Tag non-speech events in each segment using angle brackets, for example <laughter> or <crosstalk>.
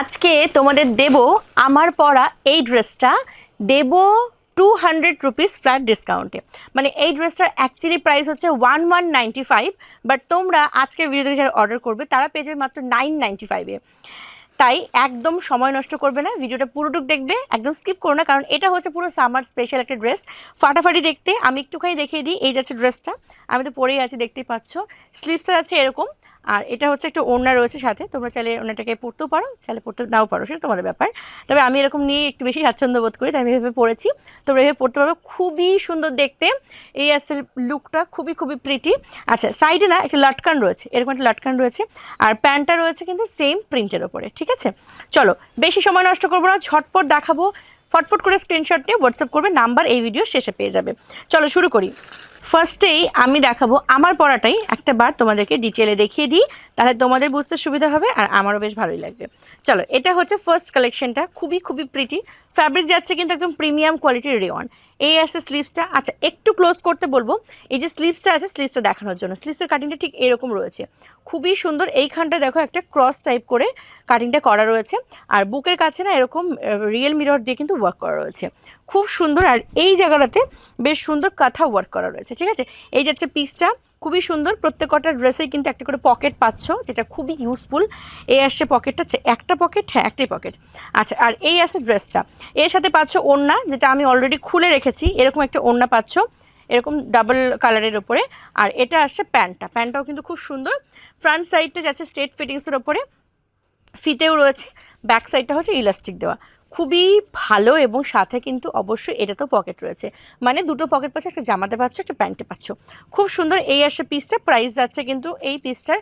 আজকে তোমাদের দেব আমার পরা এই ড্রেসটা দেব টু হান্ড্রেড রুপিস ফ্ল্যাট ডিসকাউন্টে মানে এই ড্রেসটার অ্যাকচুয়ালি প্রাইস হচ্ছে one one ninety five but তোমরা আজকের ভিডিও থেকে যারা অর্ডার করবে, তারা পেয়ে যাবে মাত্র নাইন নাইনটি ফাইভে তাই একদম সময় নষ্ট করবে না ভিডিওটা পুরোটুক দেখবে, একদম স্কিপ করো না, কারণ এটা হচ্ছে পুরো সামার স্পেশাল একটা ড্রেস ফাটাফাটি দেখতে, আমি একটুখানি দেখিয়ে দিই, এই যাচ্ছে ড্রেসটা আমি তো পরেই আছি, দেখতেই পাচ্ছ। স্লিভসটা আছে এরকম আর এটা হচ্ছে একটা ওড়না রয়েছে সাথে। তোমরা চাইলে ওনাটাকে পড়তেও পারো, চাইলে পড়তে নাও পারো, সেটা তোমাদের ব্যাপার। তবে আমি এরকম নিয়ে একটু বেশি স্বাচ্ছন্দ্য বোধ করি, তাই আমি এভাবে পড়েছি। তোমরা এভাবে পড়তে পারো খুবই সুন্দর দেখতে। এই আসলে লুকটা খুবই খুবই প্রিটি আচ্ছা সাইডে না একটা লাটকান রয়েছে, এরকম একটা লাটকান রয়েছে। আর প্যান্টটা রয়েছে কিন্তু সেম প্রিন্টের ওপরে, ঠিক আছে? চলো, বেশি সময় নষ্ট করব না, ঝটপট দেখাবো। ফটফট করে স্ক্রিনশট নিয়ে হোয়াটসঅ্যাপ করবে, নাম্বার এই ভিডিও শেষে পেয়ে যাবে। চলো, শুরু করি। ফার্স্টেই আমি দেখাবো আমার পড়াটাই একটা বার তোমাদেরকে ডিটেলে দেখিয়ে দিই, তাহলে তোমাদের বুঝতে সুবিধা হবে আর আমারও বেশ ভালোই লাগবে। চলো, এটা হচ্ছে ফার্স্ট কালেকশনটা খুবই খুবই প্রিটি ফ্যাব্রিক যাচ্ছে কিন্তু একদম প্রিমিয়াম কোয়ালিটির রেওয়ান এই আসছে স্লিভসটা আচ্ছা একটু ক্লোজ করতে বলব। এই যে স্লিভসটা আছে স্লিভসটা দেখানোর জন্য। স্লিভসের কাটিংটা ঠিক এরকম রয়েছে। খুবই সুন্দর, এইখানটা দেখো একটা ক্রস টাইপ করে কাটিংটা করা রয়েছে। আর বুকের কাছে না এরকম রিয়েল মিরর দিয়ে কিন্তু ওয়ার্ক করা রয়েছে। খুব সুন্দর, আর এই জায়গাটাতে বেশ সুন্দর কাঁথা ওয়ার্ক করা রয়েছে। ঠিক আছে? এই যাচ্ছে পিসটা খুবই সুন্দর। প্রত্যেকটা ড্রেসেই কিন্তু একটা করে পকেট পাচ্ছ, যেটা খুবই ইউজফুল এই আসছে পকেটটা হচ্ছে একটা পকেট হ্যাঁ একটাই পকেট আচ্ছা আর এই আসছে ড্রেসটা এর সাথে পাচ্ছ ওড়না, যেটা আমি অলরেডি খুলে রেখেছি। এরকম একটা ওড়না পাচ্ছ, এরকম ডাবল কালারের ওপরে আর এটা আসছে প্যান্টটা। প্যান্টটাও কিন্তু খুব সুন্দর। ফ্রন্ট সাইডটা যাচ্ছে স্ট্রেট ফিটিংসের ওপরে ফিতেও রয়েছে। ব্যাক সাইডটা হচ্ছে ইলাস্টিক দেওয়া। খুবই ভালো এবং সাথে কিন্তু অবশ্যই এটা তো পকেট রয়েছে। মানে দুটো পকেট পাচ্ছ, একটা জামাতে পাচ্ছ, একটা প্যান্টে পাচ্ছ। খুব সুন্দর এই আসে পিসটা প্রাইস যাচ্ছে কিন্তু এই পিসটার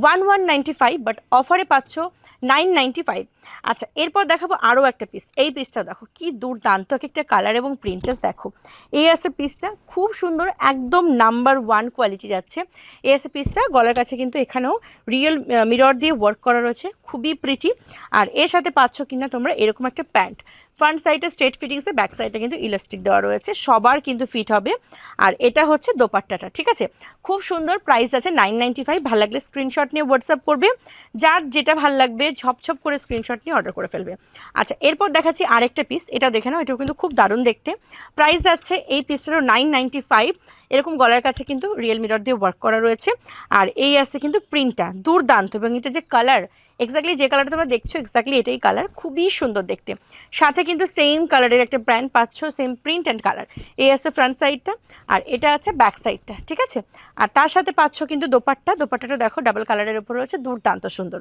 one one ninety five but অফারে পাচ্ছ নাইন নাইনটি ফাইভ আচ্ছা এরপর দেখাবো আরও একটা পিস এই পিসটা দেখো, কি দুর্দান্ত এক একটা কালার এবং প্রিন্টার্স দেখো। এই আছে পিসটা খুব সুন্দর, একদম নাম্বার ওয়ান কোয়ালিটি যাচ্ছে। এই আছে পিসটা গলার কাছে কিন্তু এখানেও রিয়েল মিরর দিয়ে ওয়ার্ক করা রয়েছে, খুবই প্রিটি আর এর সাথে পাচ্ছ কিনা তোমরা এরকম একটা প্যান্ট। ফ্রন্ট সাইডে স্ট্রেট ফিটিংসে ব্যাক সাইডে কিন্তু ইলাস্টিক দেওয়া রয়েছে। সবার কিন্তু ফিট হবে। আর এটা হচ্ছে দোপাট্টাটা, ঠিক আছে? খুব সুন্দর প্রাইস আছে নাইন নাইনটি ফাইভ ভালো লাগলে স্ক্রিনশট নিয়ে হোয়াটসঅ্যাপ করবে। যার যেটা ভালো লাগবে, ঝপঝপ করে স্ক্রিনশট নিয়ে অর্ডার করে ফেলবে। আচ্ছা এরপর দেখাচ্ছি আরেকটা পিস এটা দেখে নাও, এটাও কিন্তু খুব দারুণ দেখতে। প্রাইস যাচ্ছে এই পিসটারও নাইন নাইনটি ফাইভ এরকম গলার কাছে কিন্তু রিয়েল মিরর দিয়ে ওয়ার্ক করা রয়েছে। আর এই আছে কিন্তু প্রিন্টটা দুর্দান্ত। এবং এটা যে কালার এক্স্যাক্টলি যে কালারটা তোমরা দেখছ এক্স্যাক্টলি এটাই কালার খুবই সুন্দর দেখতে। সাথে কিন্তু সেম কালারের একটা ব্র্যান্ড পাচ্ছ সেম প্রিন্ট অ্যান্ড কালার এই আছে ফ্রন্ট সাইডটা আর এটা আছে ব্যাক সাইডটা ঠিক আছে? আর তার সাথে পাচ্ছ কিন্তু দোপাট্টা, দোপাট্টাটা দেখো ডাবল কালারের উপর রয়েছে, দুর্দান্ত সুন্দর।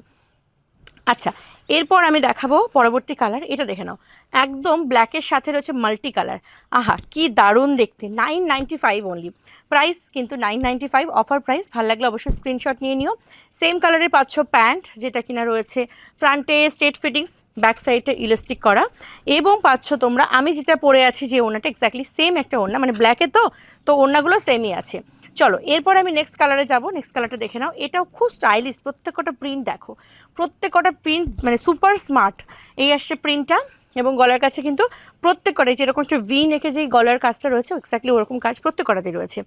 আচ্ছা এরপর আমি দেখাবো পরবর্তী কালার এটা দেখে নাও। একদম ব্ল্যাকের সাথে রয়েছে মাল্টি কালার আহা, কি দারুণ দেখতে। Nine ninety five only price কিন্তু nine ninety five offer price ভালো লাগলে অবশ্যই স্ক্রিনশট নিয়ে নিও। সেম কালারের পাচ্ছ প্যান্ট যেটা কিনা রয়েছে ফ্রন্টে স্টেট ফিটিংস ব্যাক সাইডে ইলাস্টিক করা। এবং পাচ্ছ তোমরা, আমি যেটা পরে আছি যে ওনাটা এক্স্যাক্টলি সেম একটা ওড়না মানে ব্ল্যাকে তো তো ওড়নাগুলো সেমই আছে। চলো, এরপর আমি নেক্সট কালারে যাব নেক্সট কালারটা দেখে নাও। এটাও খুব স্টাইলিশ প্রত্যেকটা প্রিন্ট দেখো। প্রত্যেকটা প্রিন্ট মানে সুপার স্মার্ট এই আসছে প্রিন্টটা এবং গলার কাছে কিন্তু প্রত্যেক কটাই যেরকম একটা ভি নেকে যেই গলার কাজটা রয়েছে এক্স্যাক্টলি ওরকম কাজ প্রত্যেক কটাতেই রয়েছে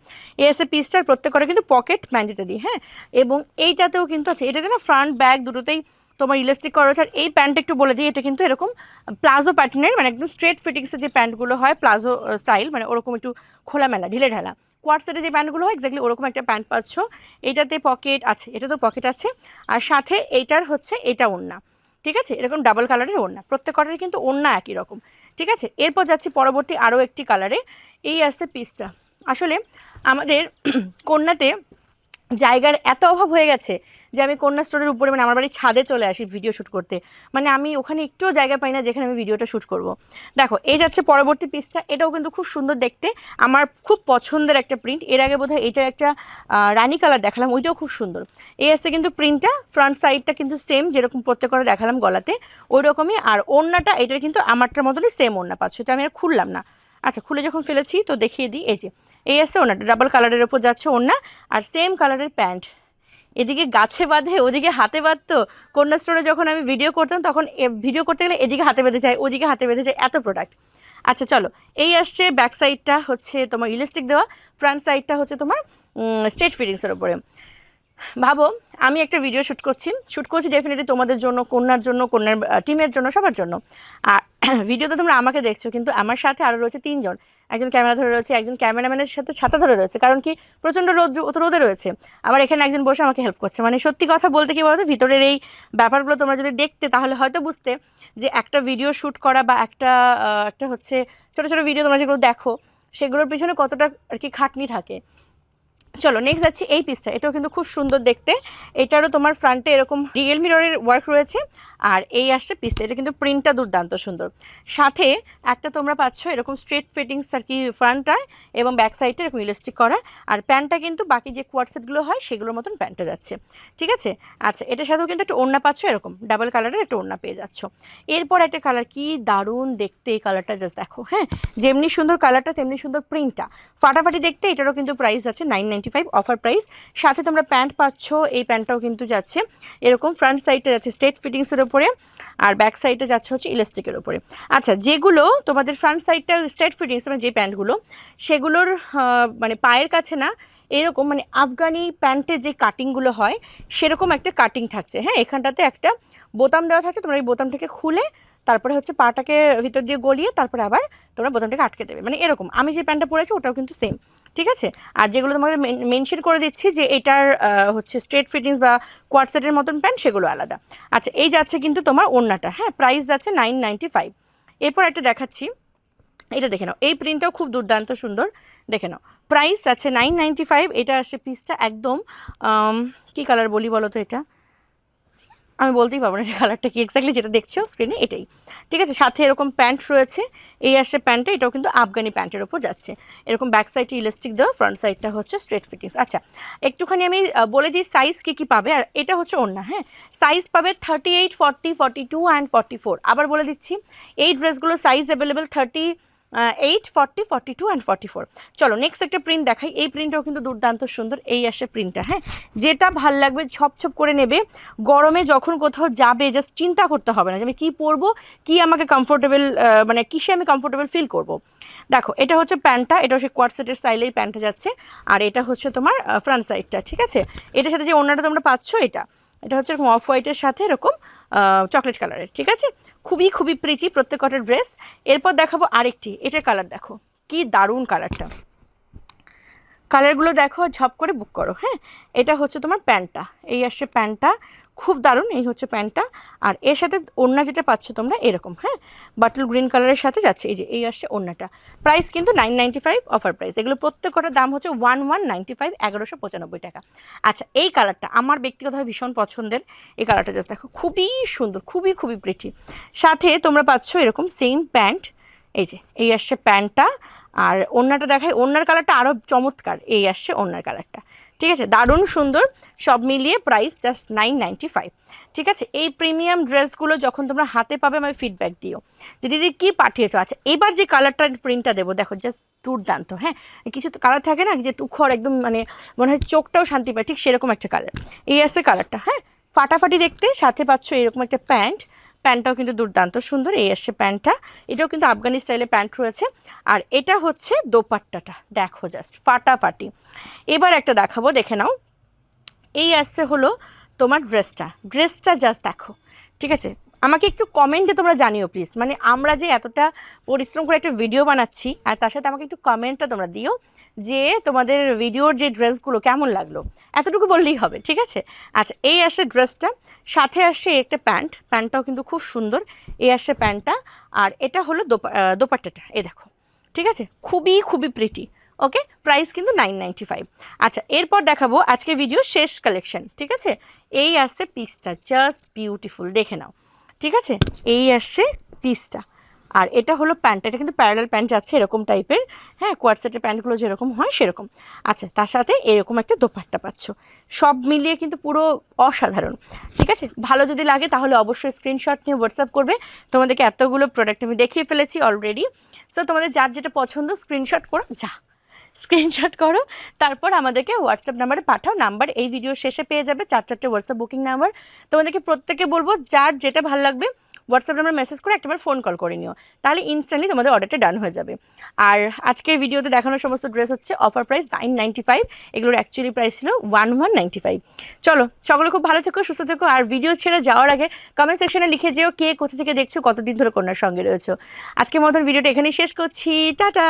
এসে পিসটার প্রত্যেক কটা কিন্তু পকেট ম্যান্ডেটারি হ্যাঁ? এবং এইটাতেও কিন্তু আছে, এটাতে না ফ্রন্ট ব্যাক দুটোতেই তোমার ইলাস্টিক করা রয়েছে আর এই প্যান্টটা একটু বলে দিই, এটা কিন্তু এরকম প্লাজো প্যাটার্নের মানে একদম স্ট্রেট ফিটিংসের যে প্যান্টগুলো হয়, প্লাজো স্টাইল মানে ওরকম একটু খোলামেলা ঢিলে ঢালা কোয়ার সেটে যে প্যান্টগুলো হয় এক্স্যাক্টলি ওরকম একটা প্যান্ট পাচ্ছ। এটাতে পকেট আছে, এটা তো পকেট আছে। আর সাথে এইটার হচ্ছে, এটা ওড়না, ঠিক আছে? এরকম ডাবল কালারের ওড়না, প্রত্যেক কটারই কিন্তু ওড়না একই রকম, ঠিক আছে? এরপর যাচ্ছি পরবর্তী আরও একটি কালারে এই আসছে পিসটা। আসলে আমাদের <clears throat> কন্যাতে জায়গার এত অভাব হয়ে গেছে যে আমি কন্যা স্টোরের উপরে মানে আমার বাড়ির ছাদে চলে আসি ভিডিও শ্যুট করতে। মানে আমি ওখানে একটুও জায়গা পাই না যেখানে আমি ভিডিওটা শ্যুট করব। দেখো, এই যাচ্ছে পরবর্তী পিসটা এটাও কিন্তু খুব সুন্দর দেখতে। আমার খুব পছন্দের একটা প্রিন্ট এর আগে বোধহয় এটার একটা রানী কালার দেখালাম, ওইটাও খুব সুন্দর। এই আছে কিন্তু প্রিন্টটা ফ্রন্ট সাইডটা কিন্তু সেম যেরকম প্রত্যেক করে দেখালাম গলাতে। ওই রকমই আর ওড়নাটা, এটার কিন্তু আমারটার মতনই সেম ওড়না পাচ্ছ। এটা আমি আর খুললাম না। আচ্ছা খুলে যখন ফেলেছি, তো দেখিয়ে দিই। এই যে, এই আছে ওনাটা ডাবল কালারের ওপর যাচ্ছে ওড়না। আর সেম কালারের প্যান্ট। এদিকে গাছে বাঁধে, ওদিকে হাতে বাঁধতো। কন্যা স্টোরে যখন আমি ভিডিও করতাম, তখন ভিডিও করতে গেলে এদিকে হাতে বেঁধে যায়, ওদিকে হাতে বেঁধে যায়, এত প্রোডাক্ট আচ্ছা চলো। এই আসছে ব্যাক সাইডটা হচ্ছে তোমার ইলাস্টিক দেওয়া ফ্রন্ট সাইডটা হচ্ছে তোমার স্টেট ফিটিংসের ওপরে ভাবো, আমি একটা ভিডিও শ্যুট করছি। শ্যুট করছি ডেফিনেটলি তোমাদের জন্য, কন্যার জন্য, কন্যার টিমের জন্য, সবার জন্য। আর <clears throat> ভিডিওতে তোমরা আমাকে দেখছ, কিন্তু আমার সাথে আরও রয়েছে তিনজন। একজন ক্যামেরা ধরে রয়েছে, একজন ক্যামেরাম্যানের সাথে ছাতা ধরে রয়েছে, কারণ কি প্রচণ্ড রোদ রোদে রয়েছে। আবার এখানে একজন বসে আমাকে হেল্প করছে। মানে সত্যি কথা বলতে কি বলতো, ভিতরের এই ব্যাপারগুলো তোমরা যদি দেখতে, তাহলে হয়তো বুঝতে যে একটা ভিডিও শ্যুট করা বা একটা একটা হচ্ছে ছোটো ছোটো ভিডিও তোমরা যেগুলো দেখো, সেগুলোর পিছনে কতটা আর কি খাটনি থাকে। চলো নেক্সট যাচ্ছি এই পিসটা এটাও কিন্তু খুব সুন্দর দেখতে। এটারও তোমার ফ্রন্টে এরকম রিয়েল মিররের ওয়ার্ক রয়েছে। আর এই আসছে পিসটা এটা কিন্তু প্রিন্টটা দুর্দান্ত সুন্দর। সাথে একটা তোমরা পাচ্ছ এরকম স্ট্রেট ফিটিংস আর কি ফ্রন্টটায় এবং ব্যাক সাইডে এরকম ইলাস্টিক করা। আর প্যান্টটা কিন্তু বাকি যে কোয়ারসেটগুলো হয়, সেগুলোর মতন প্যান্টটা যাচ্ছে। ঠিক আছে? আচ্ছা এটার সাথেও কিন্তু একটা ওড়না পাচ্ছ, এরকম ডাবল কালারের একটা ওড়না পেয়ে যাচ্ছ। এরপর একটা কালার কি দারুণ দেখতে এই কালারটা জাস্ট দেখো হ্যাঁ? যেমনি সুন্দর কালারটা তেমনি সুন্দর প্রিন্টটা ফাটাফাটি দেখতে এটারও কিন্তু প্রাইস আছে nine ninety five offer price সাথে তোমরা প্যান্ট পাচ্ছ, এই প্যান্টটাও কিন্তু যাচ্ছে এরকম ফ্রন্ট সাইডটা যাচ্ছে স্ট্রেট ফিটিংসের ওপরে আর ব্যাক সাইডটা যাচ্ছে হচ্ছে ইলাস্টিকের ওপরে আচ্ছা যেগুলো তোমাদের ফ্রন্ট সাইডটা স্ট্রেট ফিটিংস মানে যে প্যান্টগুলো, সেগুলোর মানে পায়ের কাছে না, এরকম মানে আফগানি প্যান্টের যে কাটিংগুলো হয়, সেরকম একটা কাটিং থাকছে। হ্যাঁ এখানটাতে একটা বোতাম দেওয়া থাকছে, তোমরা এই বোতামটাকে খুলে তারপরে হচ্ছে পাটাকে ভিতর দিয়ে গলিয়ে তারপরে আবার তোমরা বোতামটাকে আটকে দেবে। মানে এরকম। আমি যে প্যান্টটা পরেছি, ওটাও কিন্তু সেম ঠিক আছে? আর যেগুলো তোমাকে মেনশন করে দিচ্ছি যে এটার হচ্ছে স্ট্রেট ফিটিংস বা কোয়াড সেটের মতন প্যান্ট সেগুলো আলাদা। আচ্ছা এই যাচ্ছে কিন্তু তোমার ওড়নাটা হ্যাঁ? প্রাইস যাচ্ছে নাইন নাইনটি ফাইভ এরপর একটা দেখাচ্ছি। এটা দেখে নাও। এই প্রিন্টটাও খুব দুর্দান্ত সুন্দর। দেখে নাও। প্রাইস আছে নাইন নাইনটি ফাইভ এটা আসছে পিসটা একদম কি কালার বলি বলো তো এটা? আমি বলতেই পারব না এটা কালারটা কি এক্স্যাক্টলি যেটা দেখছ স্ক্রিনে এটাই। ঠিক আছে, সাথে এরকম প্যান্ট রয়েছে। এই আসছে প্যান্টটা এটাও কিন্তু আফগানি প্যান্টের ওপর যাচ্ছে। এরকম ব্যাক সাইডে ইলাস্টিক দেওয়া ফ্রন্ট সাইডটা হচ্ছে স্ট্রেট ফিটিংস আচ্ছা একটুখানি আমি বলে দিই সাইজ কী কী পাবে, আর এটা হচ্ছে ওড়না হ্যাঁ? সাইজ পাবে thirty eight forty forty two and forty four আবার বলে দিচ্ছি, এই ড্রেসগুলো size available thirty eight forty forty two and forty four চলো নেক্সট একটা প্রিন্ট দেখাই। এই প্রিন্টটাও কিন্তু দুর্দান্ত সুন্দর। এই আসে প্রিন্টটা হ্যাঁ? যেটা ভালো লাগবে ছপ ছপ করে নেবে। গরমে যখন কোথাও যাবে জাস্ট চিন্তা করতে হবে না যে আমি কী পরবো, কী আমাকে কমফোর্টেবল মানে কিসে আমি কমফোর্টেবল ফিল করব। দেখো, এটা হচ্ছে প্যান্টটা এটা হচ্ছে কোয়ারসেটের স্টাইলের প্যান্টটা যাচ্ছে। আর এটা হচ্ছে তোমার ফ্রন্ট সাইডটা ঠিক আছে? এটার সাথে যে অন্যটা তোমরা পাচ্ছ, এটা। এটা হচ্ছে এরকম অফ হোয়াইটের সাথে এরকম চকলেট কালারের ঠিক আছে? খুবই খুবই প্রিটি প্রত্যেক কটার ড্রেস এরপর দেখাবো আরেকটি, এটার কালার দেখো। কি দারুণ কালারটা কালারগুলো দেখো, ঝপ করে বুক করো হ্যাঁ? এটা হচ্ছে তোমার প্যান্টটা। এই আসছে প্যান্টটা। খুব দারুণ এই হচ্ছে প্যান্টটা। আর এর সাথে ওড়না যেটা পাচ্ছ তোমরা এরকম হ্যাঁ? বাটল গ্রিন কালারের সাথে যাচ্ছে, এই যে এই আসছে ওড়নাটা। প্রাইস কিন্তু nine ninety five offer price এগুলো প্রত্যেকটার দাম হচ্ছে ওয়ান ওয়ান নাইনটি ফাইভ এগারোশো পঁচানব্বই টাকা। আচ্ছা এই কালারটা আমার ব্যক্তিগতভাবে ভীষণ পছন্দের। এই কালারটা জাস্ট দেখো, খুবই সুন্দর, খুবই খুবই প্রিটি সাথে তোমরা পাচ্ছ এরকম সেম প্যান্ট এই যে, এই আসছে প্যান্টটা আর ওড়নাটা দেখায় ওড়নার কালারটা আরও চমৎকার। এই আসছে ওড়নার কালারটা ঠিক আছে? দারুণ সুন্দর। সব মিলিয়ে price just nine ninety five ঠিক আছে? এই প্রিমিয়াম ড্রেসগুলো যখন তোমরা হাতে পাবে, আমি ফিডব্যাক দিও। যে দিদি, কী পাঠিয়েছো? আচ্ছা এবার যে কালারটার প্রিন্টটা দেবো, দেখো জাস্ট দুর্দান্ত হ্যাঁ? কিছু কালার থাকে না, যে তুখর একদম মানে মনে হয় চোখটাও শান্তি পায়, ঠিক সেরকম একটা কালার এই আসছে কালারটা হ্যাঁ? ফাটাফাটি দেখতে, সাথে পাচ্ছ এরকম একটা প্যান্ট। প্যান্টটাও কিন্তু দুর্দান্ত সুন্দর, এই আসছে প্যান্টটা। এটাও কিন্তু আফগানি স্টাইলে প্যান্ট রয়েছে। আর এটা হচ্ছে দোপাট্টাটা, দেখো জাস্ট ফাটাফাটি। এবার একটা দেখাবো, দেখে নাও। এই আসছে হলো তোমার ড্রেসটা। ড্রেসটা জাস্ট দেখো, ঠিক আছে? আমাকে একটু কমেন্টে তোমরা জানিও প্লিজ মানে আমরা যে এতটা পরিশ্রম করে একটা ভিডিও বানাচ্ছি, আর তার সাথে আমাকে একটু কমেন্টটা তোমরা দিও। যে তোমাদের ভিডিওর যে ড্রেসগুলো কেমন লাগল, এতটুকু বললেই হবে, ঠিক আছে? আচ্ছা এই আসে ড্রেসটা সাথে আসে একটা প্যান্ট প্যান্টটাও কিন্তু খুব সুন্দর, এই আসে প্যান্টটা আর এটা হলো দোপা দোপাট্টাটা, এই দেখো, ঠিক আছে? খুবই খুবই প্রিটি ওকে প্রাইস কিন্তু নাইন নাইনটি ফাইভ আচ্ছা এরপর দেখাবো আজকে ভিডিও শেষ কালেকশন ঠিক আছে? এই আসছে পিসটা জাস্ট বিউটিফুল দেখে নাও, ঠিক আছে? এই আসছে পিসটা আর এটা হলো প্যান্ট, এটা কিন্তু প্যারালাল প্যান্ট যাচ্ছে এরকম টাইপের হ্যাঁ কোয়ারসেটের প্যান্টগুলো যেরকম হয় সেরকম। আচ্ছা তার সাথে এরকম একটা দোপাট্টা পাচ্ছ। সব মিলিয়ে কিন্তু পুরো অসাধারণ। ঠিক আছে? ভালো যদি লাগে তাহলে অবশ্যই স্ক্রিনশট নিয়ে হোয়াটসঅ্যাপ করবে। তোমাদেরকে এতগুলো প্রোডাক্ট আমি দেখিয়ে ফেলেছি অলরেডি সো তোমাদের যার যেটা পছন্দ স্ক্রিনশট করো, যা। স্ক্রিনশট করো, তারপর আমাদেরকে হোয়াটসঅ্যাপ নাম্বারে পাঠাও। নাম্বার এই ভিডিও শেষে পেয়ে যাবে, চার চারটে হোয়াটসঅ্যাপ বুকিং নাম্বার তোমাদেরকে প্রত্যেকে বলব, যার যেটা ভালো লাগবে হোয়াটসঅ্যাপ নাম্বার মেসেজ করে একটাবার ফোন কল করে নিও। তাহলে ইনস্ট্যান্টলি তোমাদের অর্ডারটা ডান হয়ে যাবে। আর আজকের ভিডিওতে দেখানো সমস্ত ড্রেস হচ্ছে offer price nine ninety five এগুলোর অ্যাকচুয়ালি প্রাইস ছিল ওয়ান ওয়ান নাইনটি ফাইভ চলো, সকলে খুব ভালো থেকো, সুস্থ থেকো। আর ভিডিও ছেড়ে যাওয়ার আগে কমেন্ট সেকশনে লিখে যেও কে কোথা থেকে দেখছ, কতদিন ধরে কন্যার সঙ্গে রয়েছো। আজকের মতন ভিডিওটা এখানেই শেষ করছি। টাটা!